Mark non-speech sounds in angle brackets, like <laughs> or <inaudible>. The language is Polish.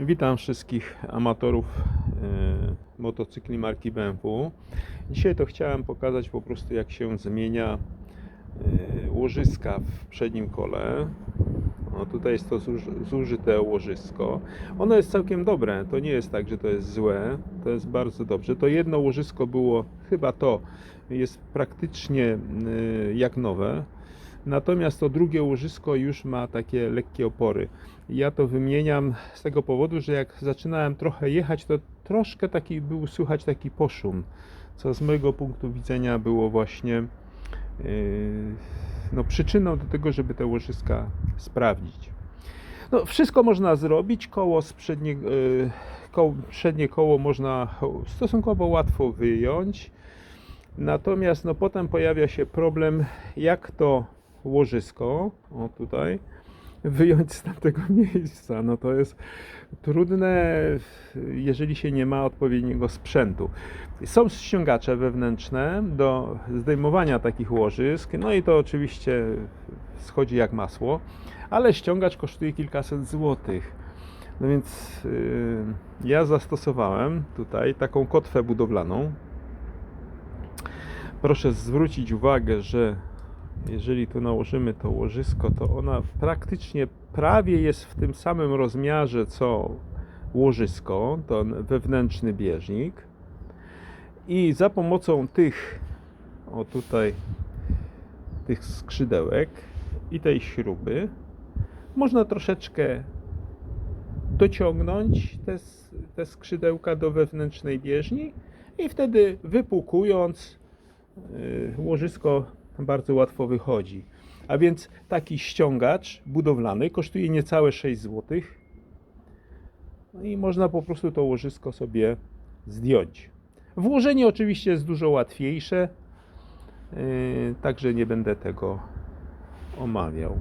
Witam wszystkich amatorów e, motocykli marki BMW. Dzisiaj to chciałem pokazać po prostu jak się zmienia e, łożyska w przednim kole. O, tutaj jest to zuż- zużyte łożysko. Ono jest całkiem dobre, to nie jest tak, że to jest złe, to jest bardzo dobrze. To jedno łożysko było, chyba to, jest praktycznie e, jak nowe. Natomiast to drugie łożysko już ma takie lekkie opory. Ja to wymieniam z tego powodu, że jak zaczynałem trochę jechać, to troszkę taki był słychać taki poszum, co z mojego punktu widzenia było właśnie yy, no, przyczyną do tego, żeby te łożyska sprawdzić. No, wszystko można zrobić, koło przednie, yy, koło, przednie koło można stosunkowo łatwo wyjąć. Natomiast no, potem pojawia się problem, jak to łożysko, o tutaj, wyjąć z tamtego <laughs> miejsca. No to jest trudne, jeżeli się nie ma odpowiedniego sprzętu. Są ściągacze wewnętrzne do zdejmowania takich łożysk, no i to oczywiście schodzi jak masło, ale ściągacz kosztuje kilkaset złotych. No więc yy, ja zastosowałem tutaj taką kotwę budowlaną. Proszę zwrócić uwagę, że jeżeli tu nałożymy to łożysko, to ona praktycznie prawie jest w tym samym rozmiarze co łożysko, to wewnętrzny bieżnik. I za pomocą tych, o tutaj, tych skrzydełek i tej śruby, można troszeczkę dociągnąć te, te skrzydełka do wewnętrznej bieżni i wtedy wypłukując y, łożysko bardzo łatwo wychodzi. A więc taki ściągacz budowlany kosztuje niecałe 6 zł. No i można po prostu to łożysko sobie zdjąć. Włożenie oczywiście jest dużo łatwiejsze, yy, także nie będę tego omawiał.